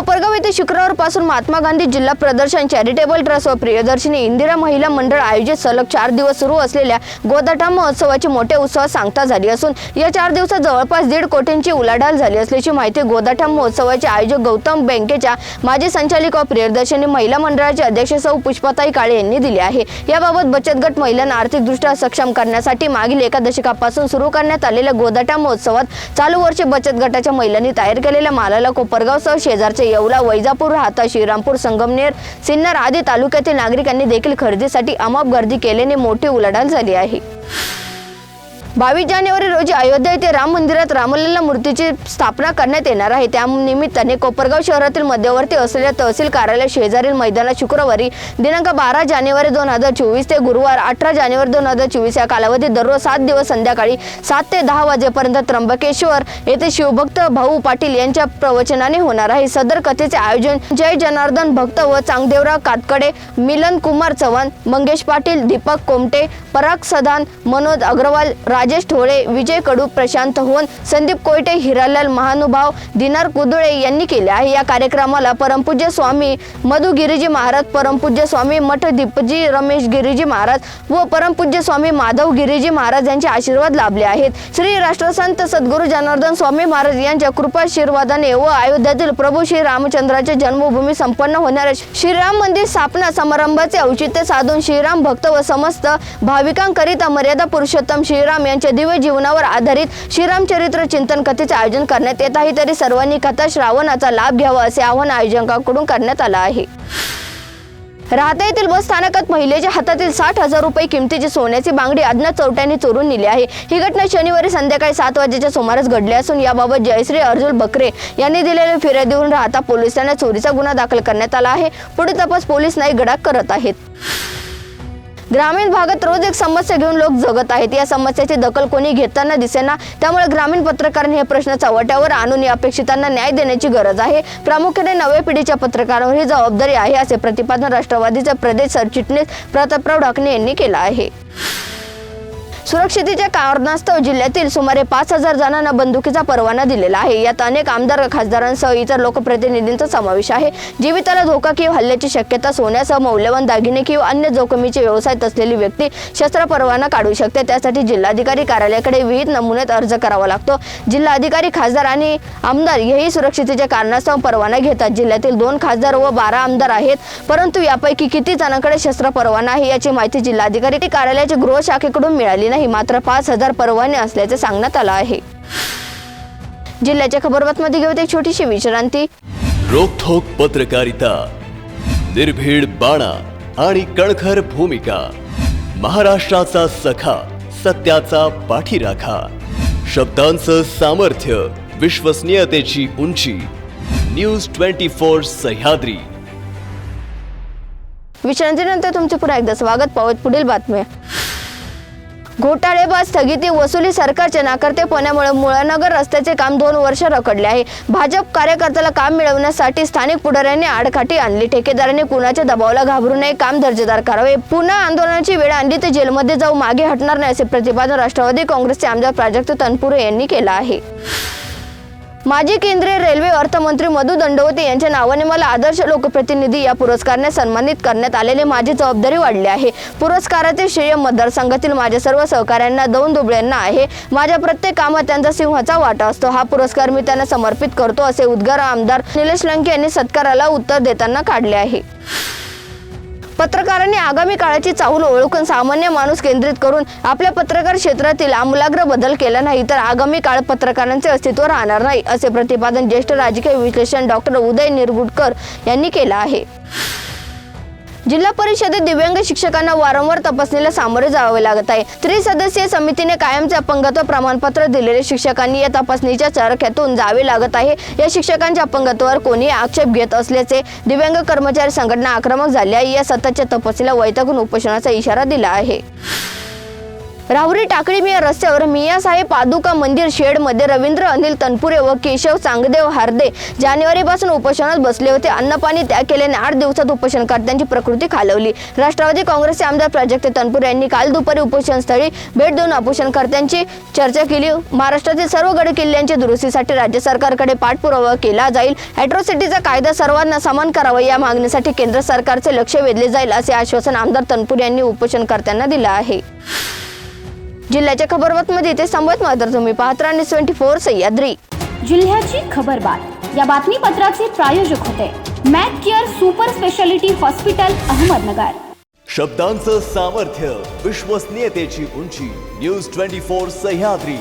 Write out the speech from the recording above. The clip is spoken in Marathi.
कोपरगाव येथे शुक्रवारपासून महात्मा गांधी जिल्हा प्रदर्शन चॅरिटेबल ट्रस्ट व प्रियदर्शिनी इंदिरा महिला मंडळ आयोजित सलग चार दिवस सुरू असलेल्या गोदाटा महोत्सवाची मोठ्या उत्सवात सांगता झाली असून या चार दिवसात जवळपास दीड कोटींची उलाढाल झाली असल्याची माहिती गोदाटा महोत्सवाचे आयोजक गौतम बँकेच्या माजी संचालिका व प्रियदर्शनी महिला मंडळाचे अध्यक्ष सौ पुष्पाताई काळे यांनी दिली आहे. याबाबत बचत गट महिलांना आर्थिकदृष्ट्या सक्षम करण्यासाठी मागील एका दशकापासून सुरू करण्यात आलेल्या गोदाटा महोत्सवात चालू वर्षी बचत गटाच्या महिलांनी तयार केलेल्या मालाला कोपरगावसह शेजारच्या येवला वैजापूर राहता श्रीरामपूर संगमनेर सिन्नर आदी तालुक्यातील नागरिकांनी देखील खरेदीसाठी अमाप गर्दी केल्याने मोठी उलाढाल झाली आहे. बावीस जानेवारी रोजी अयोध्या येथे राम मंदिरात रामलल्ला मूर्तीची स्थापना करण्यात येणार आहे. त्या निमित्ताने कोपरगाव शहरातील मध्यवर्ती असलेल्या तहसील कार्यालय शेजारील मैदानात शुक्रवारी दिनांक बारा जानेवारी दोन हजार चोवीस ते गुरुवार अठरा जानेवारी दोन हजार चोवीस या कालावधीत दररोज सात दिवस संध्याकाळी सात ते दहा वाजेपर्यंत त्र्यंबकेश्वर येथे शिवभक्त भाऊ पाटील यांच्या प्रवचनाने होणार आहे. सदर कथेचे आयोजन जय जनार्दन भक्त व चांगदेवराव कातकडे मिलन कुमार चव्हाण मंगेश पाटील दीपक कोमटे पराग सदान मनोज अग्रवाल राजेश ठोळे विजय कडू प्रशांत होन संदीप कोयटे हिरालाल महानुभाव दिनार कुदुळे यांनी केले आहे. या कार्यक्रमाला परमपूज्य स्वामी मधु गिरीजी महाराज परमपूज्य स्वामी मठ दीपजी रमेश गिरीजी महाराज व परमपूज्य स्वामी माधव गिरीजी महाराज यांचे आशीर्वाद लाभले आहेत. श्री राष्ट्रसंत सद्गुरू जनार्दन स्वामी महाराज यांच्या कृपाशीर्वादाने व अयोध्यातील प्रभू श्री रामचंद्राच्या जन्मभूमी संपन्न होणाऱ्या श्रीराम मंदिर स्थापना समारंभाचे औचित्य साधून श्रीराम भक्त व समस्त भाविकांकरिता मर्यादा पुरुषोत्तम श्रीराम यांच्या दिव्य जीवनावर आधारित श्रीरामचरित्र चिंतन कथेचे आयोजन करण्यात येत आहे. तरी सर्वांनी कथा श्रावणाचा लाभ घ्यावा असे आवाहन आयोजकांकडून करण्यात आलं आहे. राहता येथील बस स्थानकात महिलेच्या हातातील साठ हजार रुपये किमतीची सोन्याची बांगडी अज्ञात चोरट्यांनी चोरून नेली आहे. ही घटना शनिवारी संध्याकाळी सात वाजेच्या सुमारास घडली असून याबाबत जयश्री अर्जुन बकरे यांनी दिलेल्या फिर्यादीवरून राहता पोलिसांना चोरीचा गुन्हा दाखल करण्यात आला आहे. पुढे तपास पोलीस नाही गडाक करत आहेत. ग्रामीण भागात रोज एक समस्या घेऊन लोक जगत आहेत. या समस्याची दखल कोणी घेताना दिसेना. त्यामुळे ग्रामीण पत्रकारांनी हे प्रश्न चव्हाट्यावर आणून या अपेक्षितांना न्याय देण्याची गरज आहे. प्रामुख्याने नव्या पिढीच्या पत्रकारांवर ही जबाबदारी आहे असे प्रतिपादन राष्ट्रवादीचे प्रदेश सरचिटणीस प्रतापराव ढाकणे यांनी केलं आहे. सुरक्षितेच्या कारणास्तव जिल्ह्यातील सुमारे पाच हजार जणांना बंदुकीचा परवाना दिलेला आहे. यात अनेक आमदार खासदारांसह इतर लोकप्रतिनिधींचा समावेश आहे. जीविताला धोका किंवा हल्ल्याची शक्यता सोन्यासह मौल्यवान दागिने किंवा अन्य जोखमीचे व्यवसायात असलेली व्यक्ती शस्त्र परवाना काढू शकते. त्यासाठी जिल्हाधिकारी कार्यालयाकडे विविध नमुन्यात अर्ज करावा लागतो. जिल्हाधिकारी खासदार आणि आमदार हेही सुरक्षितेच्या कारणास्तव परवाना घेतात. जिल्ह्यातील दोन खासदार व बारा आमदार आहेत. परंतु यापैकी किती जणांकडे शस्त्र परवाना आहे याची माहिती जिल्हाधिकारी कार्यालयाच्या गृह शाखेकडून मिळाली नाही. मात्र पाच हजार परवाने असल्याचे सांगण्यात आलं आहे. जिल्ह्याच्या खबरबातमध्ये घेऊन एक छोटीशी विश्रांती. रोखोक पत्रकारिता निर्भीड बाणा आणि कणखर भूमिका महाराष्ट्राचा सखा सत्याचा पाठीराखा शब्दांचं सामर्थ्य विश्वसनीयतेची उंची न्यूज ट्वेंटी फोर सह्याद्री. विश्रांतीनंतर तुमचे पुन्हा एकदा स्वागत पाहत पुढील बातम्या. घोटाळेबाज स्थगिती वसुली सरकारच्या नाकारतेपणामुळे मुळानगर रस्त्याचे काम दोन वर्ष रखडले आहे. भाजप कार्यकर्त्याला काम मिळवण्यासाठी स्थानिक पुढाऱ्यांनी आडकाठी आणली. ठेकेदारांनी कुणाच्या दबावाला घाबरू नये काम दर्जेदार करावे. पुन्हा आंदोलनाची वेळ आणली तर जेलमध्ये जाऊ मागे हटणार नाही असे प्रतिपादन राष्ट्रवादी काँग्रेसचे आमदार प्राजक्त तनपुरे यांनी केलं आहे. माजी केंद्रीय रेल्वे अर्थमंत्री मधु दंडवते यांच्या नावाने मला आदर्श लोकप्रतिनिधी या पुरस्काराने सन्मानित करण्यात आलेले माझी जबाबदारी वाढली आहे. पुरस्काराचे श्रेय मतदारसंघातील माझ्या सर्व सहकाऱ्यांना दोन दुबळ्यांना आहे. माझ्या प्रत्येक कामात त्यांचा सिंहाचा वाटा असतो. हा पुरस्कार मी त्यांना समर्पित करतो असे उद्गार आमदार निलेश लंके यांनी सत्काराला उत्तर देताना काढले आहे. पत्रकारांनी आगामी काळाची चाहूल ओळखून सामान्य माणूस केंद्रित करून आपल्या पत्रकार क्षेत्रातील आमूलाग्र बदल केला नाही तर आगामी काळ पत्रकारांचे अस्तित्व राहणार नाही असे प्रतिपादन ज्येष्ठ राजकीय विश्लेषण डॉक्टर उदय निरगुडकर यांनी केलं आहे. जिल्हा परिषदेत दिव्यांग शिक्षकांना वारंवार तपासणीला सामोरे जावे लागत आहे. त्रिसदस्यीय समितीने कायमचे अपंगत्व प्रमाणपत्र दिलेले शिक्षकांनी या तपासणीच्या चरख्यातून जावे लागत आहे. या शिक्षकांच्या अपंगत्वावर कोणी आक्षेप घेत असल्याचे दिव्यांग कर्मचारी संघटना आक्रमक झाली आहे. या सततच्या तपासणीला वैतागून उपोषणाचा इशारा दिला आहे. राहुरी टाकळी मिया रस्त्यावर मियासाहेब पादुका मंदिर शेडमध्ये रवींद्र अनिल तनपुरे व केशव चांगदेव हार्दे जानेवारीपासून उपोषणात बसले होते. अन्नपाणी त्याग केल्याने आठ दिवसात उपोषणकर्त्यांची प्रकृती खालवली. राष्ट्रवादी काँग्रेसचे आमदार प्राजक्त तनपुरे यांनी काल दुपारी उपोषणस्थळी भेट देऊन उपोषणकर्त्यांची चर्चा केली. महाराष्ट्रातील सर्व गड किल्ल्यांच्या दुरुस्तीसाठी राज्य सरकारकडे पाठपुरावा केला जाईल. अॅट्रॉसिटीचा कायदा सर्वांना समान करावा या मागणीसाठी केंद्र सरकारचे लक्ष वेधले जाईल असे आश्वासन आमदार तनपुरे यांनी उपोषणकर्त्यांना दिलं आहे. जिल्ह्याच्या खबरबातमध्ये इथे संबंध मात्र तुम्ही पाहत राहा. Twenty four Sahyadri. जिल्ह्याची खबरबात. या बातमीपत्राचे प्रायोजक होते. Mac Care super speciality hospital Ahmednagar. शब्दांचं सामर्थ्य विश्वसनीयतेची उंची. News twenty four Sahyadri.